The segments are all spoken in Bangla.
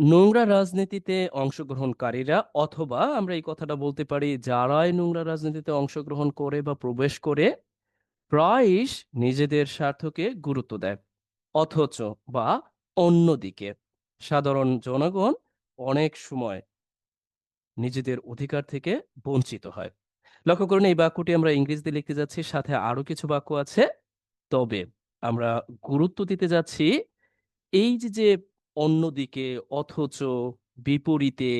নোংরা রাজনীতিতে অংশগ্রহণকারীরা অথবা আমরা এই কথাটা বলতে পারি যারাই নোংরা রাজনীতিতে অংশগ্রহণ করে বা প্রবেশ করে প্রায়শ নিজেদের স্বার্থকে গুরুত্ব দেয়। অথচ বা অন্যদিকে সাধারণ জনগণ অনেক সময় নিজেদের অধিকার থেকে বঞ্চিত হয়। লক্ষ্য করুন এই বাক্যটি আমরা ইংরেজিতে লিখতে যাচ্ছি, সাথে আরও কিছু বাক্য আছে। তবে আমরা গুরুত্ব দিতে যাচ্ছি, এই যে যে অন্যদিকে অথচ বিপরীতে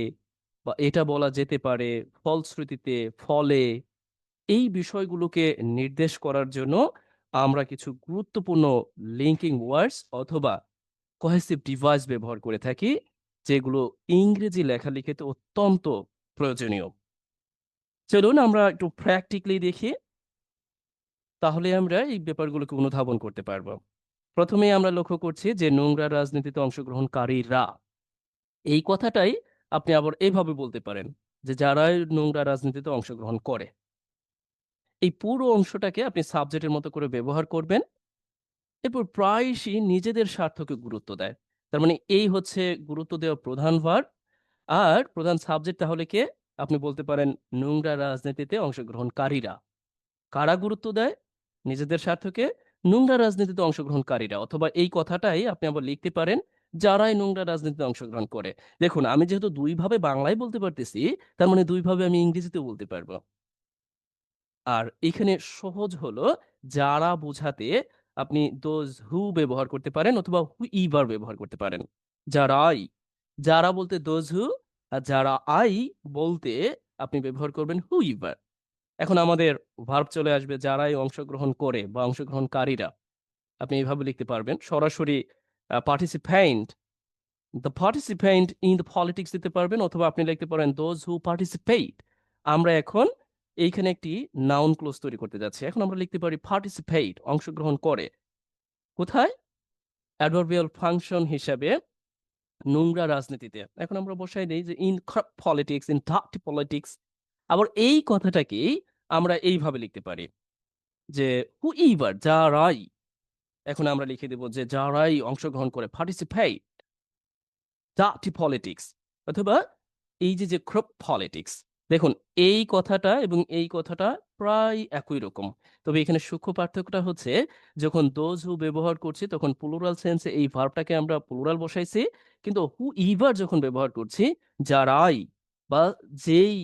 বা এটা বলা যেতে পারে ফলশ্রুতিতে ফলে এই বিষয়গুলোকে নির্দেশ করার জন্য আমরা কিছু গুরুত্বপূর্ণ লিঙ্কিং ওয়ার্ডস অথবা কোহেসিভ ডিভাইস ব্যবহার করে থাকি, যেগুলো ইংরেজি লেখালেখিতে অত্যন্ত প্রয়োজনীয়। চলুন আমরা একটু প্র্যাকটিক্যালি দেখি। তাহলে আমরা এই ব্যাপারগুলোকে অনুধাবন করতে পারব। প্রথমে আমরা লক্ষ্য করছি যে নোংরা রাজনীতিতে অংশগ্রহণকারীরা, এই কথাটাই আপনি আবার এইভাবে বলতে পারেন যে যারাই নোংরা রাজনীতিতে অংশগ্রহণ করে। এই পুরো অংশটাকে আপনি সাবজেক্টের মতো করে ব্যবহার করবেন, এরপর প্রায়শই নিজেদের স্বার্থকে গুরুত্ব দেয়। তার মানে এই হচ্ছে গুরুত্ব দেওয়া প্রধান ভার। আর প্রধান সাবজেক্ট তাহলে কে? আপনি বলতে পারেন নোংরা রাজনীতিতে অংশগ্রহণকারীরা। কারা গুরুত্ব দেয়? নিজেদের স্বার্থকে নোংরা রাজনীতিতে অংশগ্রহণকারীরা অথবা এই কথাটাই আপনি আবার লিখতে পারেন যারাই নোংরা রাজনীতিতে অংশগ্রহণ করে। দেখুন, আমি যেহেতু দুইভাবে বাংলায় বলতে পারতেছি, তার মানে দুইভাবে আমি ইংরেজিতেও বলতে পারব। আর এখানে সহজ হলো যারা বোঝাতে আপনি দোজ হু ব্যবহার করতে পারেন অথবা হু ইভার ব্যবহার করতে পারেন। যারাই যারা বলতে দোজ হু আর যারা আই বলতে আপনি ব্যবহার করবেন হু ইভার এখন আমাদের ভার্ব চলে আসবে যারাই অংশগ্রহণ করে বা অংশগ্রহণকারীরা। আপনি এইভাবে লিখতে পারবেন। সরাসরি participant the participant in the politics দিতে পারবেন অথবা আপনি লিখতে পারেন দোজ হু পার্টিসিপেট আমরা এখন এইখানে একটি নাউন ক্লোজ তৈরি করতে যাচ্ছি। এখন আমরা লিখতে পারি পার্টিসিপেট অংশগ্রহণ করে। কোথায়? অ্যাডভার্বিয়াল ফাংশন হিসাবে নোংরা রাজনীতিতে। এখন আমরা বসাই দিই যে in politics in dirty politics আবার এই কথাটাকেই আমরা এইভাবে লিখতে পারি যে, হু ইভার যারাই এখন আমরা লিখে দেব যে যারাই অংশগ্রহণ করে পার্টিসিপেট ডার্টি পলিটিক্স অথবা এই যে যে ক্রপ পলিটিক্স দেখুন, এই কথাটা এবং এই কথাটা প্রায় একই রকম। তবে এখানে সূক্ষ্ম পার্থক্যটা হচ্ছে, যখন দোজ হু ব্যবহার করছি, তখন প্লুরাল সেন্সে এই ভার্বটাকে আমরা প্লুরাল বসাইছি, কিন্তু হু ইভার যখন ব্যবহার করছি যারাই বা যেই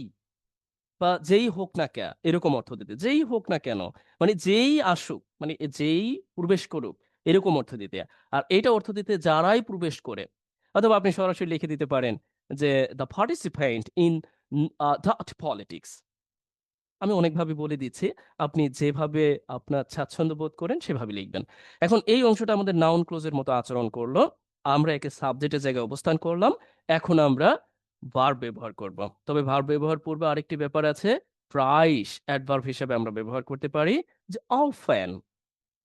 বা যেই হোক না কেন, এরকম অর্থ দিতে। যেই হোক না কেন মানে যেই আসুক মানে যেই প্রবেশ করুক, এরকম অর্থ দিতে। আর এইটা অর্থ দিতে যারাই প্রবেশ করে, অথবা আপনি সরাসরি লিখে দিতে পারেন যে the participant in the politics আমি অনেকভাবে বলে দিচ্ছি, আপনি যেভাবে আপনার স্বাচ্ছন্দ্য বোধ করেন, সেভাবে লিখবেন। এখন এই অংশটা আমাদের নাউন ক্লোজের মতো আচরণ করল। আমরা একে সাবজেক্টের জায়গায় অবস্থান করলাম। এখন আমরা ভার্ব ব্যবহার করব। তবে ভার্ব ব্যবহার পূর্বে আরেকটি ব্যাপার আছে প্রাইস অ্যাডভার্ব হিসেবে আমরা ব্যবহার করতে পারি যে অফেন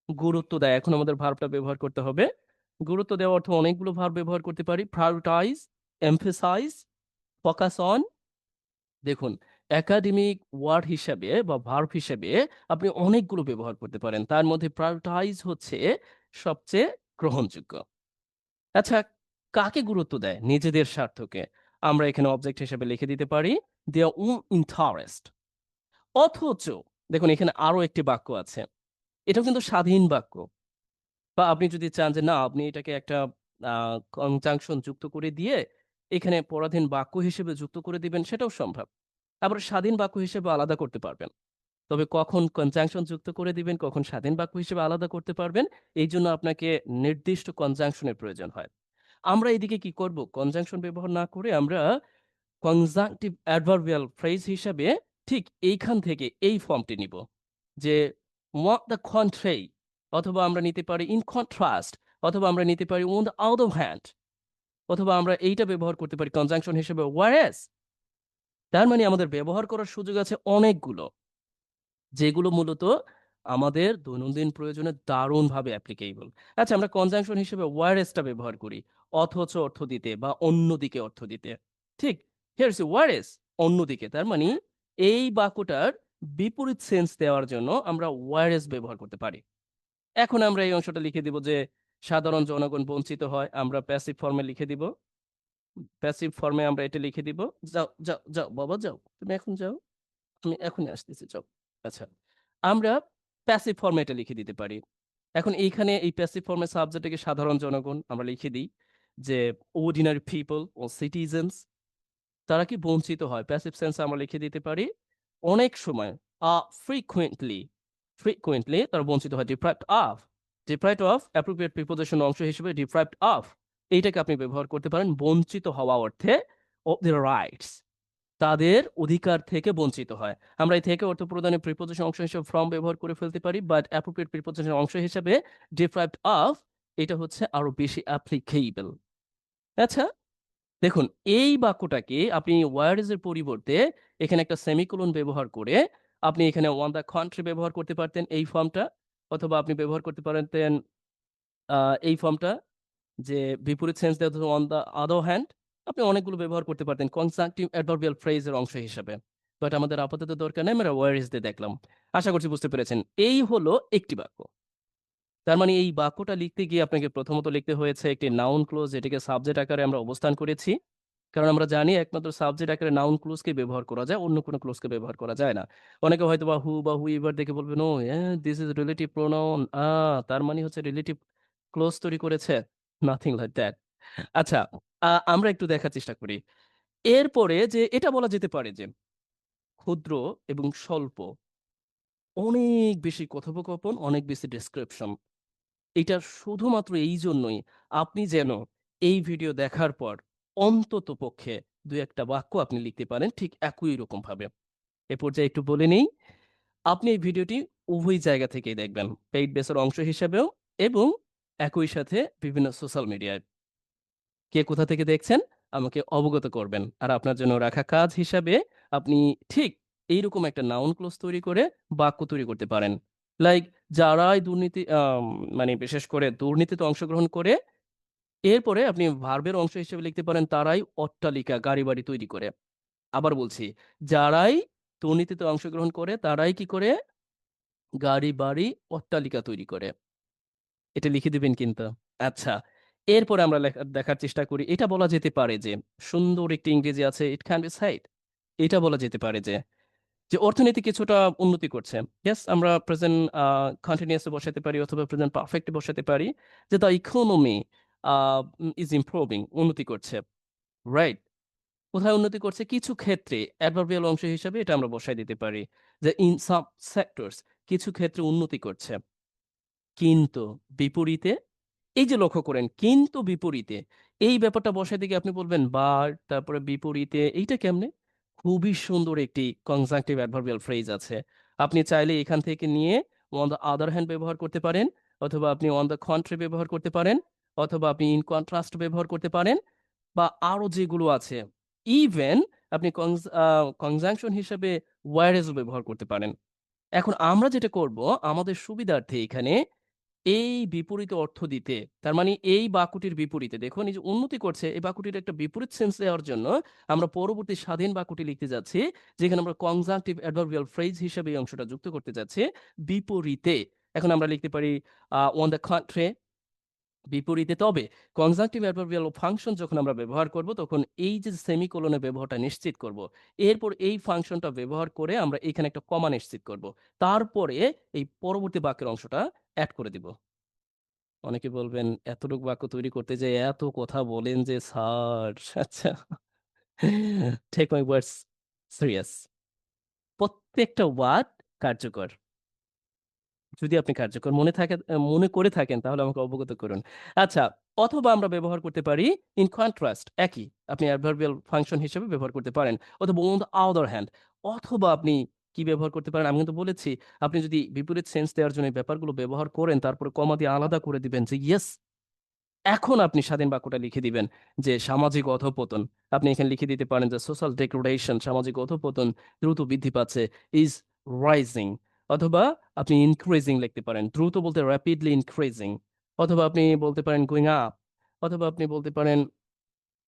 গুরুত্ব দেয়, এখন আমাদের ভার্বটা ব্যবহার করতে হবে। গুরুত্ব দেওয়ার অর্থ অনেকগুলো ভার্ব ব্যবহার করতে পারি প্রায়োরিটাইজ এমফেসাইজ ফোকাস অন দেখুন একাডেমিক ওয়ার্ড হিসাবে বা ভার্ব হিসাবে আপনি অনেকগুলো ব্যবহার করতে পারেন। তার মধ্যে প্রায়োরিটাইজ হচ্ছে সবচেয়ে গ্রহণযোগ্য। আচ্ছা কাকে গুরুত্ব দেয়? নিজেদের স্বার্থকে। আমরা এখানে অবজেক্ট হিসেবে লিখে দিতে পারি দেয়ার ওন ইন্টারেস্ট অথচ, দেখুন, এখানে আরও একটি বাক্য আছে। এটাও কিন্তু স্বাধীন বাক্য। বা আপনি যদি চান যে, না, আপনি এটাকে একটা কনজাংশন যুক্ত করে দিয়ে এখানে পরাধীন বাক্য হিসেবে যুক্ত করে দিবেন, সেটাও সম্ভব। আবার স্বাধীন বাক্য হিসেবে আলাদা করতে পারবেন। তবে কখন কনজাংশন যুক্ত করে দিবেন, কখন স্বাধীন বাক্য হিসেবে আলাদা করতে পারবেন, এই জন্য আপনাকে নির্দিষ্ট কনজাংশনের প্রয়োজন হয়। আমরা এদিকে কি করব? কনজাংশন ব্যবহার না করে আমরা কনজাংটিভ অ্যাডভার্বিয়াল ফ্রেজ হিসাবে ঠিক এইখান থেকে এই ফর্মটি নিব। যে ওয়াট দ্য কন্ট্রে অথবা আমরা নিতে পারি ইন কন্ট্রাস্ট অথবা আমরা নিতে পারি on the out of hand অথবা আমরা এইটা ব্যবহার করতে পারি কনজাংশন হিসেবে ওয়ারেস তার মানে আমাদের ব্যবহার করার সুযোগ আছে অনেকগুলো, যেগুলো মূলত আমাদের দৈনন্দিন প্রয়োজনে দারুণভাবে অ্যাপ্লিকেবল আচ্ছা আমরা কনজাংশন হিসেবে ওয়ারেসটা ব্যবহার করি। অথচ অর্থ দিতে বা অন্যদিকে অর্থ দিতে। ঠিক? হিয়ার ইজ ওয়ারেস অন্যদিকে তার মানে এই বাক্যটার বিপরীত সেন্স দেওয়ার জন্য আমরা ওয়ারেস ব্যবহার করতে পারি। এখন আমরা এই অংশটা লিখে দিব যে সাধারণ জনগণ বঞ্চিত হয়, আমরা প্যাসিভ ফর্মে লিখে দিব। প্যাসিভ ফর্মে আমরা এটা লিখে দিব। যাও যাও যাও, বাবা, যাও, তুমি এখন যাও। আমি এখনই আসতেছি, যাও। আচ্ছা আমরা প্যাসিভ ফর্মে এটা লিখে দিতে পারি। এখন এইখানে এই প্যাসিভ ফর্মে সাবজেক্টকে সাধারণ জনগণ আমরা লিখে দিই। যে অর্ডিনারি পিপল ও সিটিজেন্স তারা কি বঞ্চিত হয়? প্যাসিভ সেন্স আমরা লিখে দিতে পারি, অনেক সময়, আ ফ্রিকুয়েন্টলি ফ্রিকুয়েন্টলি তারা বঞ্চিত হয়। Deprived of deprived of appropriate preposition অংশ হিসেবে ডিপ্রাইভড অফ এইটাকে আপনি ব্যবহার করতে পারেন বঞ্চিত হওয়া অর্থে অফ দ্য রাইটস তাদের অধিকার থেকে বঞ্চিত হয়। আমরা এই থেকে অর্থ প্রদানের প্রিপোজিশন অংশ হিসেবে ফ্রম ব্যবহার করে ফেলতে পারি বাট অ্যাপ্রোপ্রিয়েট প্রিপোজিশন অংশ হিসেবে ডিপ্রাইভড অফ এটা হচ্ছে আরও বেশি অ্যাপ্লিকেবল আচ্ছা দেখুন, এই বাক্যটাকে আপনি ওয়ার্ডস এর পরিবর্তে এখানে একটা সেমিকোলন ব্যবহার করে আপনি এখানে ওয়ান দ্য কান্ট্রি ব্যবহার করতে পারতেন এই ফর্মটা অথবা আপনি ব্যবহার করতে পারতেন এই ফর্মটা যে বিপরীত সেন্স দেওয়া অন দ্য আদার হ্যান্ড আপনি অনেকগুলো ব্যবহার করতে পারতেন কনসাংটিভ অ্যাডভার্বিয়াল ফ্রেজের অংশ হিসেবে। বাট আমাদের আপাতত দরকার নেই, আমরা ওয়ারিস দিয়ে দেখলাম। আশা করছি বুঝতে পেরেছেন। এই হলো একটি বাক্য। তার মানে এই বাক্যটা লিখতে গিয়ে আপনাকে প্রথমত লিখতে হয়েছে একটি নাউন ক্লোজ যেটাকে সাবজেক্ট আকারে আমরা অবস্থান করেছি। কারণ আমরা জানি একমাত্র সাবজেক্ট আকারে নাউন ক্লোজকে ব্যবহার করা যায়, অন্য কোনো ক্লোজকে ব্যবহার করা যায় না। অনেকে হয়তো বা হু বা হু এবার দেখে বলবেন oh this is relative pronoun uh, তার মানে হচ্ছে রিলেটিভ ক্লোজ তৈরি করেছে নাথিং লাইক দ্যাট আচ্ছা আমরা একটু দেখার চেষ্টা করি। এরপরে যে এটা বলা যেতে পারে যে ক্ষুদ্র এবং স্বল্প, অনেক বেশি কথোপকথন, অনেক বেশি ডেসক্রিপশন এটা শুধুমাত্র এই জন্যই। আপনি যেন এই ভিডিও দেখার পর অন্তত পক্ষে দু একটা বাক্য আপনি লিখতে পারেন ঠিক একই রকম ভাবে। এ পর্যায়ে একটু বলে নেই, আপনি এই ভিডিওটি উভয় জায়গা থেকেই দেখবেন, পেইড বেসের অংশ হিসেবেও এবং একই সাথে বিভিন্ন সোশ্যাল মিডিয়ায়। কে কোথা থেকে দেখছেন আমাকে অবগত করবেন। আর আপনার জন্য রাখা কাজ হিসাবে আপনি ঠিক এইরকম একটা নাউন ক্লোজ তৈরি করে বাক্য তৈরি করতে পারেন। লাইক যারাই দুর্নীতি মানে বিশেষ করে দুর্নীতিতে অংশগ্রহণ করে, এরপরে আপনি ভার্বের অংশ হিসেবে লিখতে পারেন, তারাই অট্টালিকা গাড়ি বাড়ি তৈরি করে। আবার বলছি, যারাই দুর্নীতিতে অংশগ্রহণ করে, তারাই কি করে? গাড়ি বাড়ি অট্টালিকা তৈরি করে। এটা লিখে দিবেন কিন্তু। আচ্ছা এরপরে আমরা দেখার চেষ্টা করি, এটা বলা যেতে পারে যে, সুন্দর একটি ইংরেজি আছে ইট ক্যান বি সাইড এটা বলা যেতে পারে যে যে অর্থনীতি কিছুটা উন্নতি করছে। ইয়েস আমরা প্রেজেন্ট কন্টিনিউয়াসে বসাতে পারি অথবা প্রেজেন্ট পারফেক্টে বসাতে পারি যে দ্য ইকোনমি ইজ ইমপ্রুভিং উন্নতি করছে। রাইট কোথায় উন্নতি করছে? কিছু ক্ষেত্রে অ্যাডভার্বিয়াল অংশ হিসাবে এটা আমরা বসাই দিতে পারি যে ইন সাব সেক্টরস কিছু ক্ষেত্রে উন্নতি করছে। কিন্তু বিপরীতে, এই যে লক্ষ্য করেন, কিন্তু বিপরীতে, এই ব্যাপারটা বসাই দিকে আপনি বলবেন বার তারপরে বিপরীতে এইটা কেমনে? খুবই সুন্দর একটি কনজাংটিভ অ্যাডভার্বিয়াল ফ্রেজ আছে। আপনি চাইলে এখান থেকে নিয়ে অন দ্য আদার হ্যান্ড ব্যবহার করতে পারেন, অথবা আপনি অন দ্য কন্ট্রি ব্যবহার করতে পারেন, অথবা আপনি ইন কন্ট্রাস্ট ব্যবহার করতে পারেন, বা আরও যেগুলো আছে। ইভেন আপনি কনজাংশন হিসেবে ওয়ারেজও ব্যবহার করতে পারেন। এখন আমরা যেটা করব, আমাদের সুবিধার্থে এখানে এই বিপরীতে অর্থ দিতে, তার মানে এই বাকুটির বিপরীতে, দেখুন এই যে উন্নতি করছে, এই বাকুটির একটা বিপরীত সেন্স দেওয়ার জন্য আমরা পরবর্তী স্বাধীন বাকুটি লিখতে যাচ্ছি, যেখানে আমরা কনজাংটিভ অ্যাডভার্বিয়াল ফ্রেজ হিসেবে এই অংশটা যুক্ত করতে যাচ্ছি, বিপরীতে। এখন আমরা লিখতে পারি অন দ্য কান্ট্রি বিপরীতে। তবে কনজাংটিভ অ্যাডভার্বিয়াল ফাংশন যখন আমরা ব্যবহার করব, তখন এই যে সেমিকোলনের ব্যবহারটা নিশ্চিত করব। এরপর এই ফাংশনটা ব্যবহার করে আমরা এখানে একটা কমা নিশ্চিত করব। তারপরে এই পরবর্তী বাক্যের অংশটা অ্যাড করে দিব। অনেকে বলবেন, এতটুকু বাক্য তৈরি করতে যে এত কথা বলেন যে স্যার। আচ্ছা। টেক মাই ওয়ার্ডস সিরিয়াস প্রত্যেকটা ওয়ার্ড কার্যকর। যদি আপনি কার্যকর মনে থাকে মনে করে থাকেন, তাহলে আমাকে অবগত করুন। আচ্ছা অথবা আমরা ব্যবহার করতে পারি ইন কন্ট্রাস্ট একই। আপনি অ্যাডভার্বিয়াল ফাংশন হিসেবে ব্যবহার করতে পারেন, অথবা অন দ্য আদার হ্যান্ড অথবা আপনি কি ব্যবহার করতে পারেন? আমি কিন্তু বলেছি, আপনি যদি বিপরীত সেন্স দেওয়ার জন্য ব্যাপারগুলো ব্যবহার করেন, তারপরে কমা দিয়ে আলাদা করে দিবেন যে ইয়েস এখন আপনি স্বাধীন বাক্যটা লিখে দিবেন যে, সামাজিক অধপতন। আপনি এখানে লিখে দিতে পারেন যে সোশ্যাল ডেগ্রেডেশন সামাজিক অধপতন দ্রুত বৃদ্ধি পাচ্ছে ইজ রাইজিং অথবা আপনি ইনক্রিজিং লিখতে পারেন, দ্রুত বলতে র্যাপিডলি ইনক্রিজিং অথবা আপনি বলতে পারেন গোয়িং আপ অথবা আপনি বলতে পারেন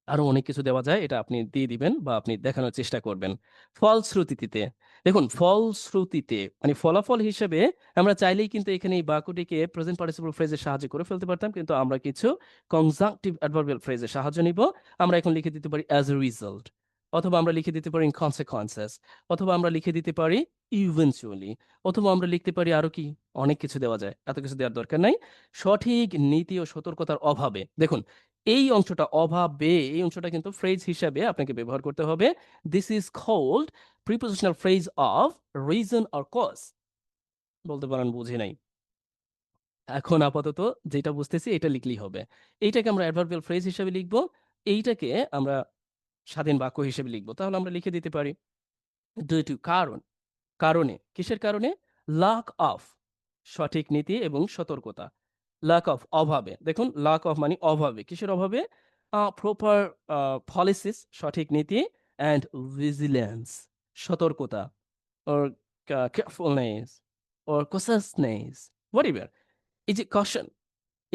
আরও অনেক কিছু দেওয়া যায়। এটা আপনি দিয়ে দিবেন বা আপনি দেখানোর চেষ্টা করবেন। ফলশ্রুতিতে দেখুন ফলশ্রুতিতে মানে ফলাফল হিসেবে আমরা চাইলেই কিন্তু এখানে এই বাক্যটিকে প্রেজেন্ট পার্টিসিপল ফ্রেজের সাহায্যে করে ফেলতে পারতাম। কিন্তু আমরা কিছু কনজাংটিভ অ্যাডভার্বিয়াল ফ্রেজের সাহায্য নিব। আমরা এখন লিখে দিতে পারি অ্যাজ এ রিজাল্ট অথবা আমরা লিখে দিতে পারি ইন কনসিকুয়েন্সেস অথবা আমরা লিখে দিতে পারি ইভেনচুয়ালি অথবা আমরা লিখতে পারি আরও কি, অনেক কিছু দেওয়া যায়। এত কিছু দেওয়ার দরকার নাই। সঠিক নীতি ও সতর্কতার অভাবে, দেখুন, এই অংশটা অভাবে, এই অংশটা কিন্তু ফ্রেজ হিসাবে আপনাকে ব্যবহার করতে হবে। This is called prepositional phrase of reason or cause বলতে পারেন, বুঝি নাই। এখন আপাতত যেটা বুঝতেছি, এটা লিখলেই হবে। এইটাকে আমরা অ্যাডভার্বিয়াল ফ্রেজ হিসাবে লিখব এইটাকে আমরা স্বাধীন বাক্য হিসেবে লিখব। তাহলে আমরা লিখে দিতে পারি দুইটি কারণ। কারণে, কিসের কারণে? লাক অফ সঠিক নীতি এবং সতর্কতা। লাক অফ অভাবে। দেখুন লাক অফ মানে অভাবে। কিসের অভাবে? প্রপার পলিসিস সঠিক নীতি অ্যান্ড ভিজিলেন্স সতর্কতা or carefulness or cautiousness whatever is a caution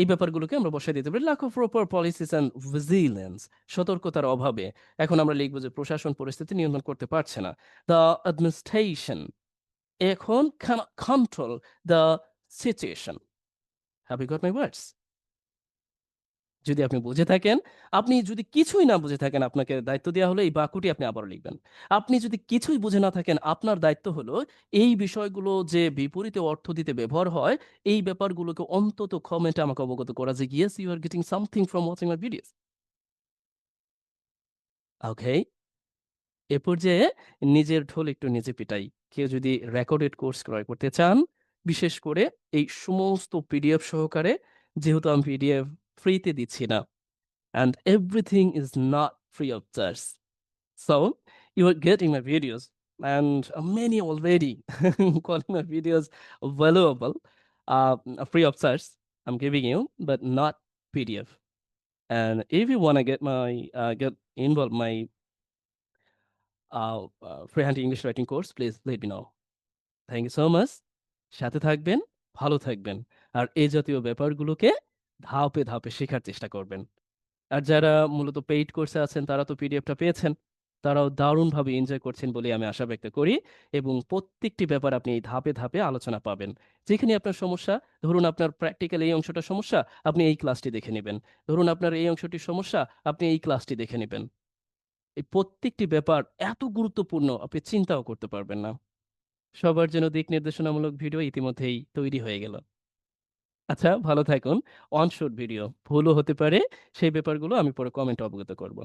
এই ব্যাপারগুলোকে আমরা বসাই দিতে পারি। Lack of proper policies and vigilance সতর্কতার অভাবে। এখন আমরা লিখব যে প্রশাসন পরিস্থিতি নিয়ন্ত্রণ করতে পারছে না। দ্য অ্যাডমিনিস্ট্রেশন এখন control the situation happy got my words যদি আপনি বুঝে থাকেন, আপনি যদি কিছুই না বুঝে থাকেন আপনাকে দায়িত্ব দেয়া হলো এই বাক্যটি আপনি আবারও লিখবেন। আপনি যদি কিছুই বুঝে না থাকেন আপনার দায়িত্ব হলো এই বিষয়গুলো যে বিপরীতে অর্থ দিতে ব্যবহার হয়, এই ব্যাপারগুলোকে অন্তত কমেন্টে আমাকে অবগত করা যে yes you are getting something from watching my videos. ওকে? এ পর্যায়ে নিজের ঢোল একটু নিজে পিটাই। কেউ যদি রেকর্ডেড কোর্স ক্রয় করতে চান, বিশেষ করে এই সমস্ত পিডিএফ সহকারে যেহেতু আমি পিডিএফ ফ্রিতে দিচ্ছি না। And everything is not free of charge. So you are getting my videos and many already calling my videos valuable, uh, free of charge. I'm giving you, but not PDF. And if you wanna get my uh, get involved my uh, uh, freehand English writing course, please let me know. Thank you so much. সাথে থাকবেন, ভালো থাকবেন। আর এই জাতীয় ব্যাপারগুলোকে ধাপে, ধাপে শেখার চেষ্টা করবেন। আর যারা মূলত পেইড কোর্সে আছেন তারা তো পিডিএফটা পেয়েছেন। তারাও দারুণভাবে এনজয় করছেন বলে আমি আশা ব্যক্ত করি এবং প্রত্যেকটি ব্যাপার আপনি এই ধাপে, ধাপে আলোচনা পাবেন। যেখানে আপনার সমস্যা, ধরুন আপনার প্র্যাকটিক্যাল এই অংশটা সমস্যা, আপনি এই ক্লাসটি দেখে নেবেন ধরুন আপনার এই অংশটির সমস্যা, আপনি এই ক্লাসটি দেখে নেবেন এই প্রত্যেকটি ব্যাপার এত গুরুত্বপূর্ণ আপনি চিন্তাও করতে পারবেন না। সবার জন্য দিক নির্দেশনামূলক ভিডিও ইতিমধ্যেই তৈরি হয়ে গেল। আচ্ছা ভালো থাকুন। অন ভিডিও ভুলও হতে পারে। সেই ব্যাপারগুলো আমি পরে কমেন্টে অবগত করব।